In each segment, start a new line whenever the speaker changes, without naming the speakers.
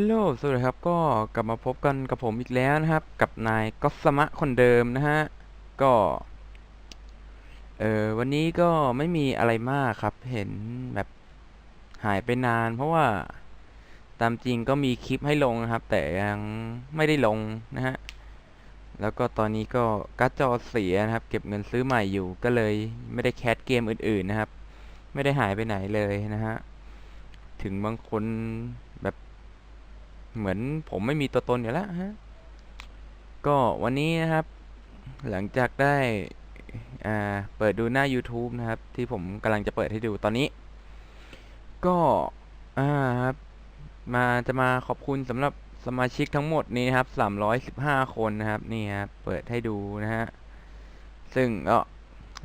ฮลโหลสวัสดีครับ ก็กลับมาพบกันกับผมอีกแล้วนะครับ กับนายก็สมะคนเดิมนะฮะ ก็ เออวันนี้ก็ไม่มีอะไรมากครับ เห็นแบบหายไปนาน เพราะว่าตามจริงก็มีคลิปให้ลงนะครับ แต่ยังไม่ได้ลงนะฮะ แล้วก็ตอนนี้ก็การ์ดจอเสียนะครับ เก็บเงินซื้อใหม่อยู่ ก็เลยไม่ได้แคสเกมอื่นๆนะครับ ไม่ได้หายไปไหนเลยนะฮะ ถึงบางคน เหมือนผมไม่มีตัวตนอยู่แล้วฮะ ก็วันนี้นะครับ หลังจากได้เปิดดูหน้า YouTube นะครับ ที่ผมกำลังจะเปิดให้ดูตอนนี้ ก็ครับมาจะมาขอบคุณสำหรับสมาชิกทั้งหมดนี้นะครับ 315 คนนะครับ นี่ครับเปิดให้ดูนะฮะ ซึ่งก็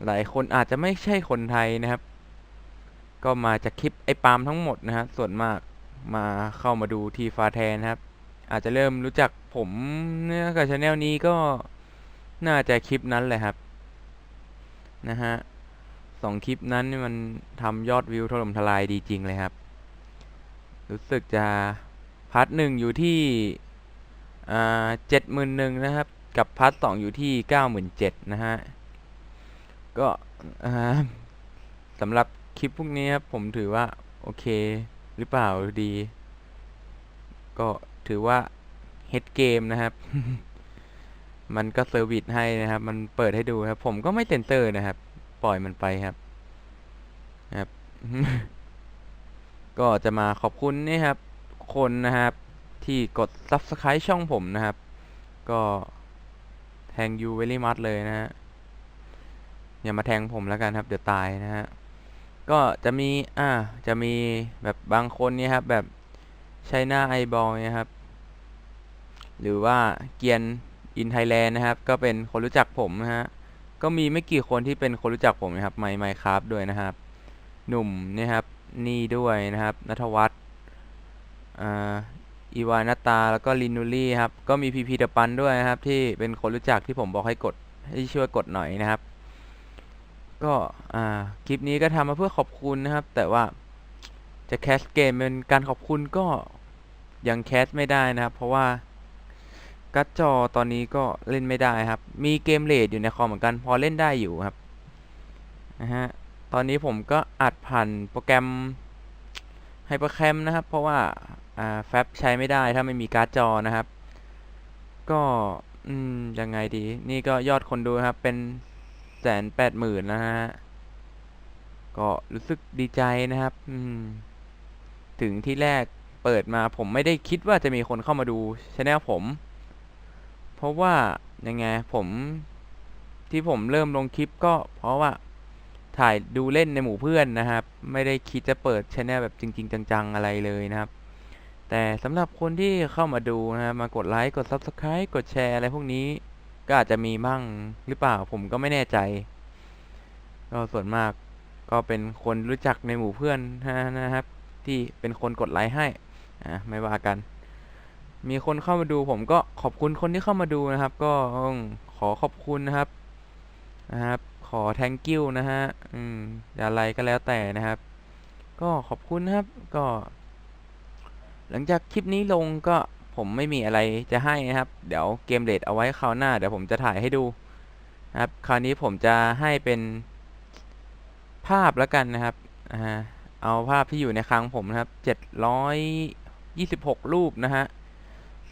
หลายคนอาจจะไม่ใช่คนไทยนะครับ ก็มาจากคลิปไอ้ปาล์มทั้งหมดนะฮะส่วนมาก มาเข้ามาดูทีฟาแทนครับ อาจจะเริ่มรู้จักผมเนี่ยกับชาแนลนี้ก็น่าจะคลิปนั้นแหละครับ นะฮะสองคลิปนั้นมันทำยอดวิวถล่มทลายดีจริงเลยครับ รู้สึกจะพาร์ทหนึ่งอยู่ที่เจ็ดหมื่นหนึ่งนะครับ กับพาร์ทสองอยู่ที่เก้าหมื่นเจ็ดนะฮะ ก็สำหรับคลิปพวกนี้ครับผมถือว่า โอเค หรือเปล่าดี ก็ถือว่าเฮดเกมนะครับ มันก็เซอร์วิสให้นะครับ มันเปิดให้ดูครับ ผมก็ไม่เซนเซอร์นะครับ ปล่อยมันไปครับนะครับ ก็จะมาขอบคุณนี่ครับ คนนะครับ ที่กด Subscribe ช่องผมนะครับ ก็แทงยูเวลี่มัดเลยนะฮะอย่ามาแทงผมแล้วกันครับ เดี๋ยวตายนะฮะ ก็จะมีอ่าจะมีแบบบางคนเนี่ยครับแบบใช้หน้าไอบอลเนี่ยครับ หรือว่าเกียนอินไทยแลนด์นะครับ ก็เป็นคนรู้จักผมนะฮะก็มีไม่กี่คนที่เป็นคนรู้จักผมนะครับไมค์ไมค์ครับด้วยนะครับ หนุ่มเนี่ยครับนี่ด้วยนะครับนัทวัฒน์อ่าอีวานาตาแล้วก็ลินูลี่ครับก็มีพีพีเดปันด้วยนะครับ ที่เป็นคนรู้จักที่ผมบอกให้กดให้ช่วยกดหน่อยนะครับ ก็อ่าคลิปนี้ก็ทำมาเพื่อขอบคุณนะครับ แต่ว่าจะแคสเกมเป็นการขอบคุณก็ยังแคสไม่ได้นะครับ เพราะว่าการ์ดจอตอนนี้ก็เล่นไม่ได้ครับ มีเกมเลดอยู่ในคอมเหมือนกัน พอเล่นได้อยู่ครับนะฮะตอนนี้ผมก็อัดผ่านโปรแกรมไฮเปอร์แคมนะครับ เพราะว่าอ่าแฟบใช้ไม่ได้ถ้าไม่มีการ์ดจอนะครับ ก็ อืม ยังไงดี นี่ก็ยอดคนดูครับเป็น แสนแปดหมื่นนะฮะ ก็รู้สึกดีใจนะครับถึงที่แรกเปิดมาผมไม่ได้คิดว่าจะมีคนเข้ามาดูช anel ผม เพราะว่ายังไงผมที่ผมเริ่มลงคลิปก็เพราะว่าถ่ายดูเล่นในหมู่เพื่อนนะครับ ไม่ได้คิดจะเปิดช anel แบบจริง ๆ จัง ๆ อะไรเลยนะครับ แต่สำหรับคนที่เข้ามาดูนะครับมากดไลค์กด Subscribe กดแชร์อะไรพวกนี้ ก็อาจจะมีบ้างหรือเปล่าผมก็ไม่แน่ใจ ก็ส่วนมากก็เป็นคนรู้จักในหมู่เพื่อนนะครับ ที่เป็นคนกดไลค์ให้อะไม่ว่ากัน มีคนเข้ามาดูผมก็ขอบคุณคนที่เข้ามาดูนะครับ ก็ขอขอบคุณนะครับนะครับ ขอ thank you นะฮะอืมอะไรก็แล้วแต่นะครับ ก็ขอบคุณนะครับก็ หลังจากคลิปนี้ลงก็ ผมไม่มีอะไรจะให้นะครับ เดี๋ยวเกมเลดเอาไว้คราวหน้าเดี๋ยวผมจะถ่ายให้ดูนะครับ คราวนี้ผมจะให้เป็นภาพแล้วกันนะครับอ่าเอาภาพที่อยู่ในคลังผมนะครับเจ็ดร้อยยี่สิบหกรูปนะฮะ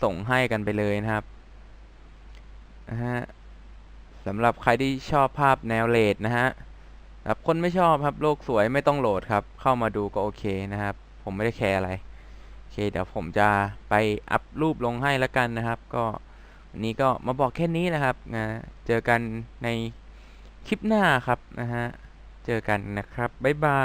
ส่งให้กันไปเลยนะครับนะฮะสำหรับใครที่ชอบภาพแนวเลดนะฮะครับคนไม่ชอบครับโลกสวยไม่ต้องโหลดครับ เข้ามาดูก็โอเคนะครับ ผมไม่ได้แคร์อะไร เคเดี๋ยวผมจะไปอัพรูปลงให้แล้วกันนะครับ ก็วันนี้ก็มาบอกแค่นี้นะครับนะเจอกันในคลิปหน้าครับนะฮะ เจอกันนะครับ บ๊ายบาย